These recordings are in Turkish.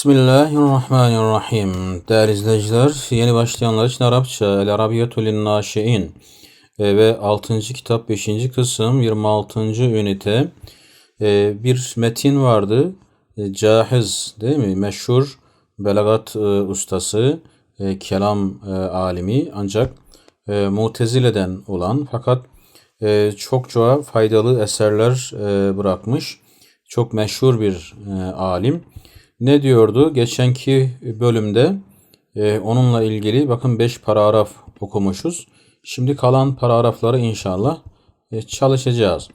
Bismillahirrahmanirrahim. Değerli izleyiciler, yeni başlayanlar için Arapça El Arabiyetu Linnaşi'in e, ve 6. kitap 5. kısım 26. ünite e, bir metin vardı. E, Cahiz değil mi? Meşhur belagat ustası, kelam alimi ancak Mutezile'den olan fakat çokça faydalı eserler bırakmış. Çok meşhur bir alim. Ne diyordu? Geçenki bölümde e, onunla ilgili bakın 5 paragraf okumuşuz. Şimdi kalan paragrafları inşallah e, çalışacağız.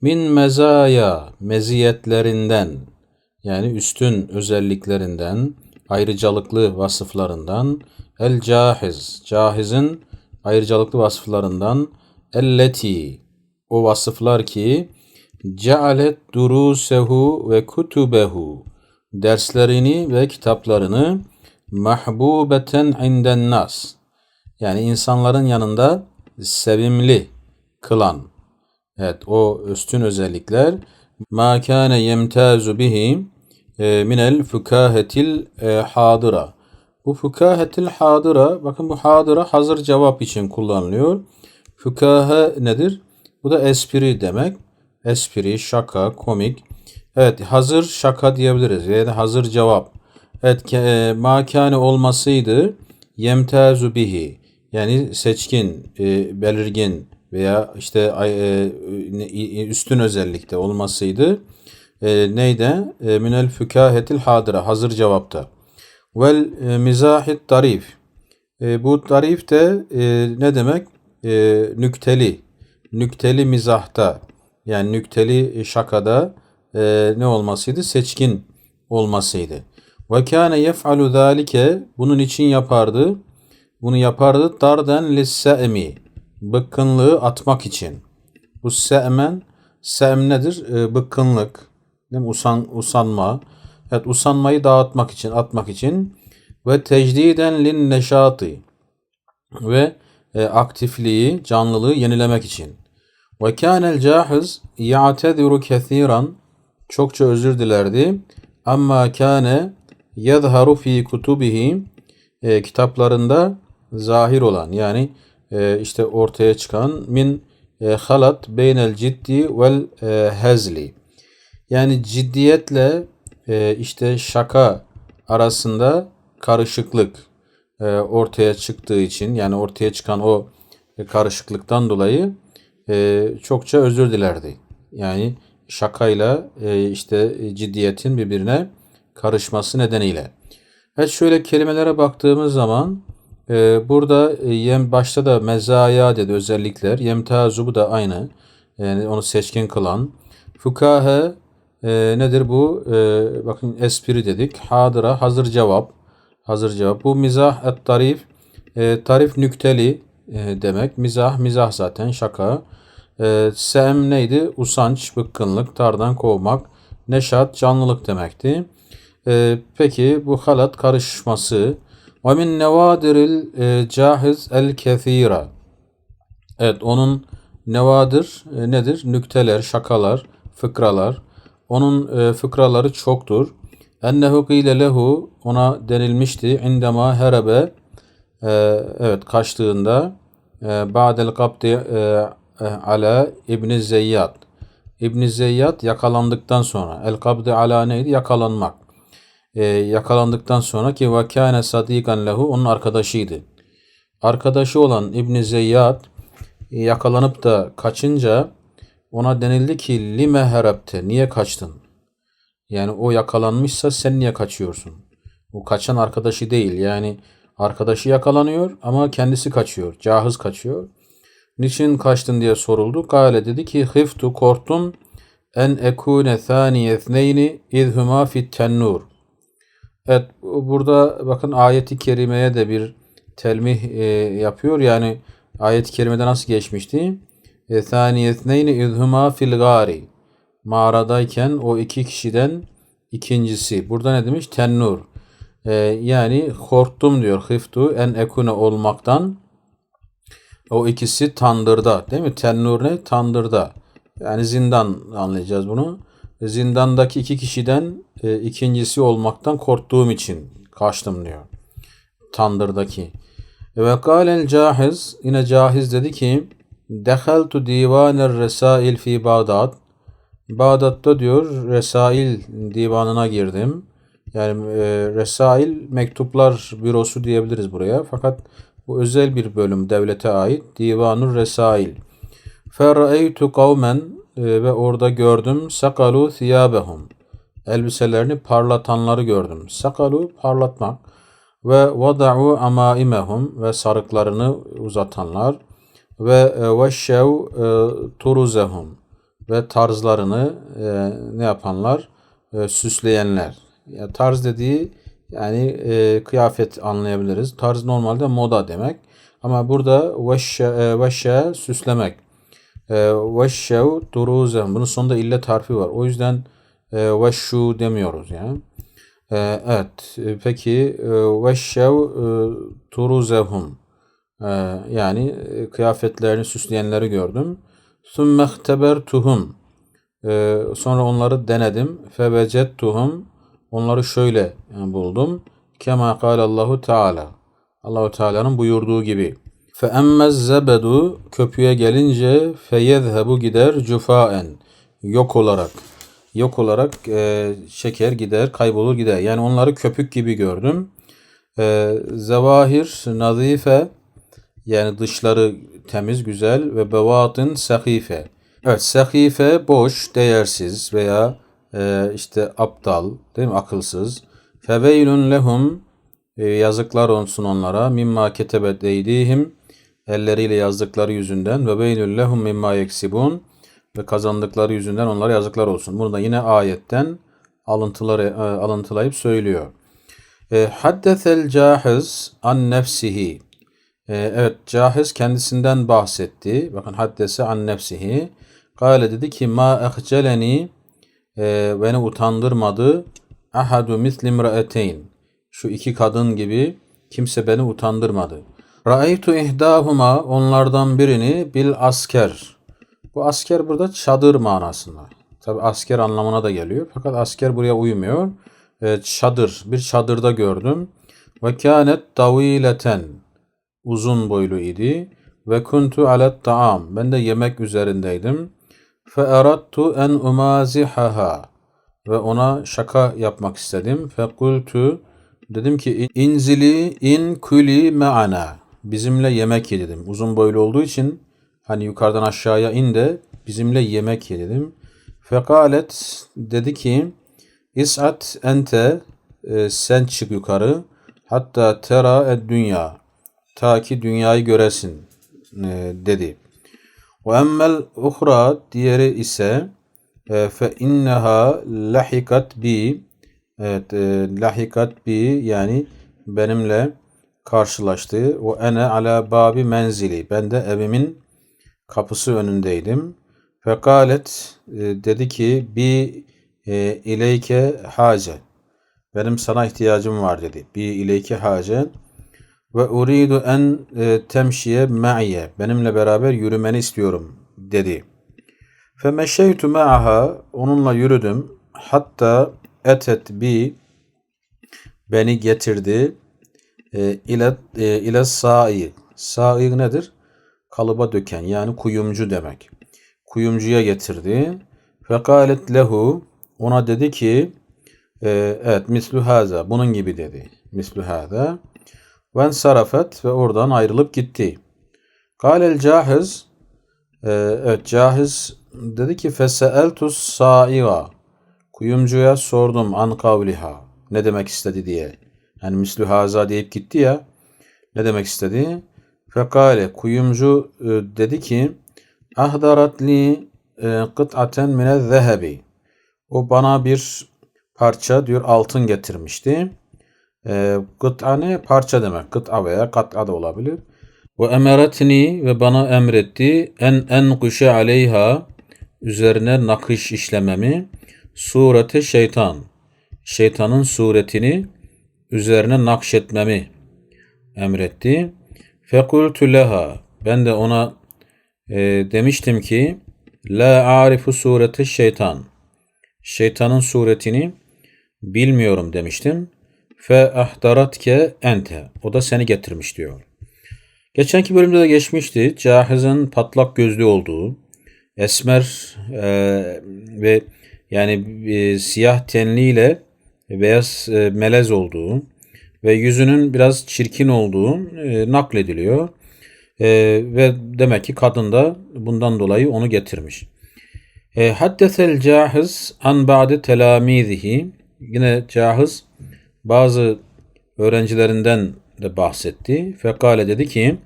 Min mezaya meziyetlerinden yani üstün özelliklerinden, ayrıcalıklı vasıflarından el cahiz, cahizin ayrıcalıklı vasıflarından elleti o vasıflar ki cealet durusehu ve kutubehu derslerini ve kitaplarını mahbubeten inden nas yani insanların yanında sevimli kılan evet o üstün özellikler ma kana yemtazu bihi e, minel fukahetil e, hadıra bu fukahetil hadıra bakın bu hadıra hazır cevap için kullanılıyor. Fukahe nedir? Bu da espri demek. Espri, şaka, komik. Evet hazır şaka diyebiliriz. Yani hazır cevap. Evet e, makane olmasıydı yemtazu bihi yani seçkin, e, belirgin veya işte e, üstün özellikte olmasıydı. E, neydi? E, minel fükahetil hadira hazır cevapta. Vel e, mizahit tarif. E, bu tarif de e, ne demek? E, nükteli. Nükteli mizahta yani nükteli şakada e, ne olmasıydı? Seçkin olmasıydı. Ve kâne yef'alu zâlike bunun için yapardı. Bunu yapardı darden lisse'mi bıkkınlığı atmak için. Bu se'men se'm nedir? E, bıkkınlık, değil mi? Usan, usanma. Evet usanmayı dağıtmak için, atmak için ve tecdiden lin neşatı ve e, aktifliği, canlılığı yenilemek için. Ve kânel cahiz ya'tediru kethiran çokça özür dilerdi. Amma kâne yadharu fi kutubihi e, kitaplarında zahir olan yani e, işte ortaya çıkan min e, halat beynel ciddi vel e, hezli yani ciddiyetle e, işte şaka arasında karışıklık e, ortaya çıktığı için yani ortaya çıkan o karışıklıktan dolayı e, çokça özür dilerdi. Yani şakayla e, işte ciddiyetin birbirine karışması nedeniyle. Evet şöyle kelimelere baktığımız zaman e, burada e, yem başta da mezaya dedi özellikler. Yemtazu bu da aynı. Yani onu seçkin kılan. Fukahe e, nedir bu? E, bakın espri dedik. Hadıra hazır cevap. Hazır cevap. Bu mizah et tarif. E, tarif nükteli e, demek. Mizah mizah zaten şaka. E, sem neydi? Usanç, bıkkınlık, tardan kovmak. Neşat, canlılık demekti. E, peki bu halat karışması. Ve min nevadiril cahiz el kethira. Evet onun nevadir e, nedir? Nükteler, şakalar, fıkralar. Onun e, fıkraları çoktur. Ennehu qile lehu ona denilmişti indema herebe e, evet kaçtığında e, ba'del kabdi e, ala İbn Zeyyad. İbn Zeyyad yakalandıktan sonra el kabdı ala neydi? Yakalanmak. E, yakalandıktan sonra ki ve kâne sadikan lehu onun arkadaşıydı. Arkadaşı olan İbn Zeyyad yakalanıp da kaçınca ona denildi ki lime herabte niye kaçtın? Yani o yakalanmışsa sen niye kaçıyorsun? O kaçan arkadaşı değil. Yani arkadaşı yakalanıyor ama kendisi kaçıyor. Cahız kaçıyor. Niçin kaçtın diye soruldu. Kale dedi ki hiftu korktum en ekune thani ethneyni idhuma fit tennur. Evet burada bakın ayeti kerimeye de bir telmih e, yapıyor. Yani ayet-i kerimede nasıl geçmişti? E, thani ethneyni idhuma fil gari. Mağaradayken o iki kişiden ikincisi. Burada ne demiş? Tennur. E, yani korktum diyor. Hiftu en ekune olmaktan o ikisi tandırda değil mi? Tennur ne? Tandırda. Yani zindan anlayacağız bunu. zindandaki iki kişiden e, ikincisi olmaktan korktuğum için kaçtım diyor. Tandırdaki. Ve kâlel cahiz yine cahiz dedi ki Dehaltu divaner resail fi Bağdat Bağdat'ta diyor Resail divanına girdim. Yani e, Resail mektuplar bürosu diyebiliriz buraya. Fakat bu özel bir bölüm devlete ait. Divanur Resail. Ferra'eytu kavmen e, ve orada gördüm. Sakalu thiyabehum. Elbiselerini parlatanları gördüm. Sakalu parlatmak. Ve vada'u amaimehum ve sarıklarını uzatanlar. Ve e, veşşev e, turuzehum ve tarzlarını e, ne yapanlar? E, süsleyenler. Ya, tarz dediği yani e, kıyafet anlayabiliriz. Tarz normalde moda demek. Ama burada veşşe, e, veşşe süslemek. E, veşşev duruzen. Bunun sonunda illet harfi var. O yüzden e, demiyoruz yani. E, evet. E, peki e, veşşev e, yani e, kıyafetlerini süsleyenleri gördüm. Sümmehtebertuhum. tuhum. Ee, sonra onları denedim. Febecettuhum Onları şöyle buldum. Kema Allahu Teala. Allahu Teala'nın buyurduğu gibi. Fe emmez zebedu köpüğe gelince feyezhebu gider cufaen yok olarak yok olarak e, şeker gider kaybolur gider. Yani onları köpük gibi gördüm. E, zevahir nazife yani dışları temiz güzel ve bevatın sehife. Evet sehife boş değersiz veya e, işte aptal, değil mi? Akılsız. Feveylun lehum e, yazıklar olsun onlara mimma ketebet eydihim elleriyle yazdıkları yüzünden ve beynül lehum mimma yeksibun ve kazandıkları yüzünden onlara yazıklar olsun. Bunu da yine ayetten alıntıları e, alıntılayıp söylüyor. E, Haddesel cahiz an nefsihi evet Cahiz kendisinden bahsetti. Bakın haddese an nefsihi. Kale dedi ki ma ehceleni e, beni utandırmadı. Ahadu misli imraeteyn. Şu iki kadın gibi kimse beni utandırmadı. Ra'aytu ihdahuma onlardan birini bil asker. Bu asker burada çadır manasında. Tabi asker anlamına da geliyor. Fakat asker buraya uymuyor. E, çadır. Bir çadırda gördüm. Ve kânet davileten uzun boylu idi. Ve kuntu alet taam. Ben de yemek üzerindeydim. Erattu en umazihaha. Ve ona şaka yapmak istedim. Fe kultu. Dedim ki inzili in kuli me'ana. Bizimle yemek ye dedim. Uzun boylu olduğu için hani yukarıdan aşağıya in de bizimle yemek ye dedim. Fekalet dedi ki is'at ente e, sen çık yukarı hatta tera ed dünya ta ki dünyayı göresin e, dedi. Ve emmel uhra diğeri ise e, fe inneha lahikat bi evet e, lahikat bi yani benimle karşılaştı. Ve ene ala babi menzili. Ben de evimin kapısı önündeydim. Fekalet e, dedi ki bi ileyke hace. Benim sana ihtiyacım var dedi. Bi ileyke hace ve uridu en e, temşiye ma'iye. Benimle beraber yürümeni istiyorum dedi. Femeşeytu ma'aha. Onunla yürüdüm. Hatta etet bi beni getirdi ile ile sa'i. Sa'i nedir? Kalıba döken yani kuyumcu demek. Kuyumcuya getirdi. Fekalet lehu ona dedi ki e, evet mislu haza bunun gibi dedi. Mislu haza. Ve sarafet ve oradan ayrılıp gitti. Kâlel cahiz e, evet cahiz dedi ki feseeltus sa'iga kuyumcuya sordum an kavliha ne demek istedi diye. Yani mislü haza deyip gitti ya ne demek istedi? Fekale kuyumcu e, dedi ki ahdarat li e, kıt'aten mine zehebi o bana bir parça diyor altın getirmişti. E, gıt'a ne? Parça demek. Gıt'a veya kat'a da olabilir. Ve emeretni ve bana emretti en en kuşe aleyha üzerine nakış işlememi surete şeytan şeytanın suretini üzerine nakşetmemi emretti. Fekultu leha ben de ona e, demiştim ki la arifu surete şeytan şeytanın suretini bilmiyorum demiştim. Fe ahdaratke ente. O da seni getirmiş diyor. Geçenki bölümde de geçmişti. Cahiz'in patlak gözlü olduğu, esmer e, ve yani e, siyah tenliyle beyaz e, melez olduğu ve yüzünün biraz çirkin olduğu e, naklediliyor. E, ve demek ki kadın da bundan dolayı onu getirmiş. E, Haddesel cahiz an ba'de telamizihi. Yine cahiz bazı öğrencilerinden de bahsetti. Fekale dedi ki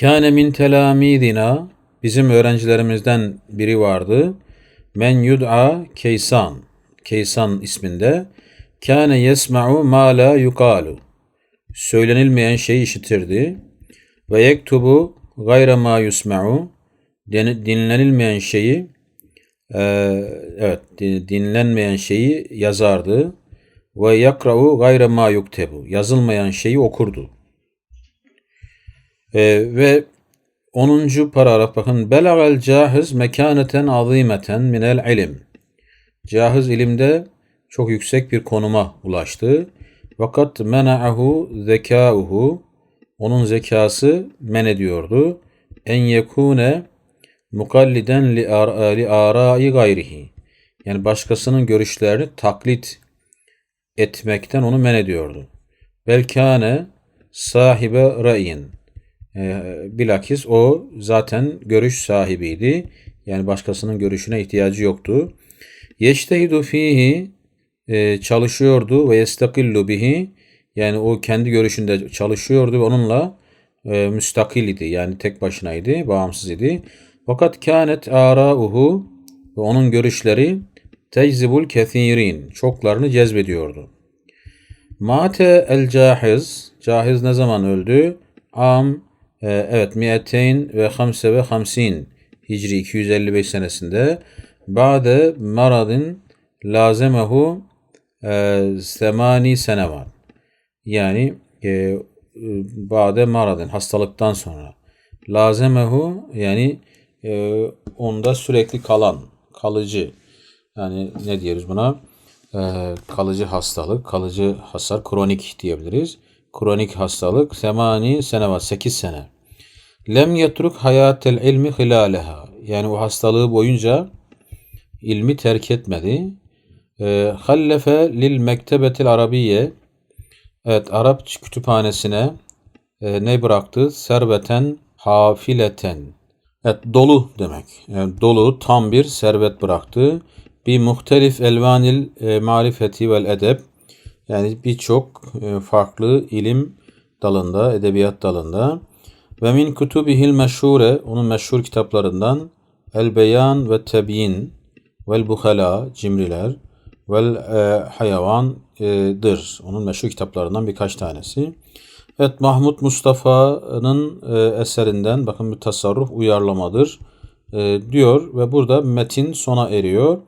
Kâne min telamidina bizim öğrencilerimizden biri vardı. Men yud'a Keysan. Keysan isminde. Kâne yesma'u ma la yukalu. Söylenilmeyen şeyi işitirdi. Ve yektubu gayre ma yusma'u. Dinlenilmeyen şeyi evet dinlenmeyen şeyi yazardı. Ve yakra'u gayre ma yuktebu. Yazılmayan şeyi okurdu. E, ve 10. paragraf bakın. Belagal cahiz mekaneten azimeten minel ilim. Cahiz ilimde çok yüksek bir konuma ulaştı. Fakat mena'ahu zekauhu onun zekası men ediyordu. En yekune mukalliden li arai gayrihi. Yani başkasının görüşlerini taklit etmekten onu men ediyordu. Belkane sahibe ra'yin. E, bilakis o zaten görüş sahibiydi. Yani başkasının görüşüne ihtiyacı yoktu. Yeştehidu fihi e, çalışıyordu ve yestakillu bihi yani o kendi görüşünde çalışıyordu ve onunla e, müstakil idi. Yani tek başınaydı, bağımsız idi. Fakat kânet arauhu ve onun görüşleri teczibul kethirin çoklarını cezbediyordu. Mate el cahiz cahiz ne zaman öldü? Am e, evet miyeteyn ve hamse ve hamsin Hicri 255 senesinde Ba'de maradın lazemehu e, semani sene var. Yani e, ba'de maradın hastalıktan sonra. Lazemehu yani e, onda sürekli kalan, kalıcı. Yani ne diyoruz buna? E, kalıcı hastalık, kalıcı hasar, kronik diyebiliriz. Kronik hastalık semani sene var, 8 sene. Lem yetruk hayatel ilmi hilaleha. Yani o hastalığı boyunca ilmi terk etmedi. E, hallefe lil mektebetil arabiye Evet Arap kütüphanesine e, ne bıraktı? Serveten hafileten. Evet dolu demek. Yani dolu tam bir servet bıraktı. Bir muhtelif elvanil e, marifeti vel edeb. Yani birçok e, farklı ilim dalında, edebiyat dalında. Ve min kutubihil meşhure, onun meşhur kitaplarından El Beyan ve Tebyin vel Buhala, cimriler vel e, hayvandır. Onun meşhur kitaplarından birkaç tanesi. Evet Mahmut Mustafa'nın eserinden bakın bir tasarruf uyarlamadır diyor ve burada metin sona eriyor.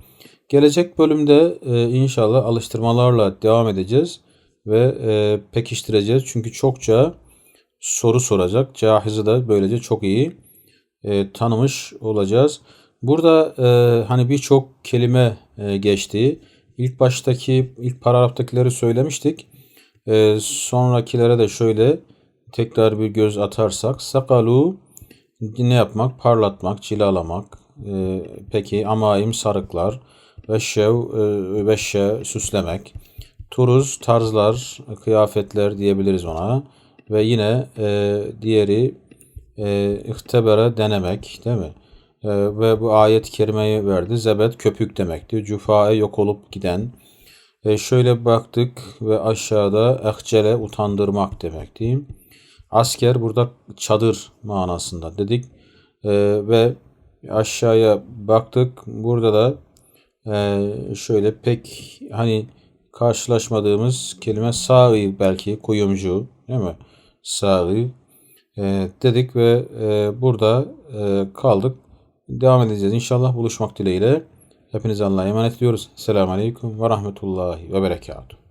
Gelecek bölümde e, inşallah alıştırmalarla devam edeceğiz ve e, pekiştireceğiz. Çünkü çokça soru soracak. Cahiz'i de böylece çok iyi e, tanımış olacağız. Burada e, hani birçok kelime e, geçti. İlk baştaki, ilk paragraftakileri söylemiştik. E, sonrakilere de şöyle tekrar bir göz atarsak. Sakalu ne yapmak? Parlatmak, cilalamak. E, peki amaim sarıklar. Veşşev, e, veşşe süslemek. Turuz, tarzlar, kıyafetler diyebiliriz ona. Ve yine e, diğeri e, ihtebere denemek değil mi? E, ve bu ayet-i kerimeyi verdi. Zebet köpük demekti. Cufae yok olup giden. E, şöyle baktık ve aşağıda ehcele utandırmak demekti. Asker burada çadır manasında dedik. E, ve aşağıya baktık. Burada da e, şöyle pek hani karşılaşmadığımız kelime sağı belki kuyumcu değil mi? Sağı e, dedik ve e, burada e, kaldık. Devam edeceğiz. İnşallah buluşmak dileğiyle. Hepinize Allah'a emanet ediyoruz. Selamun Aleyküm ve Rahmetullahi ve Berekatuhu.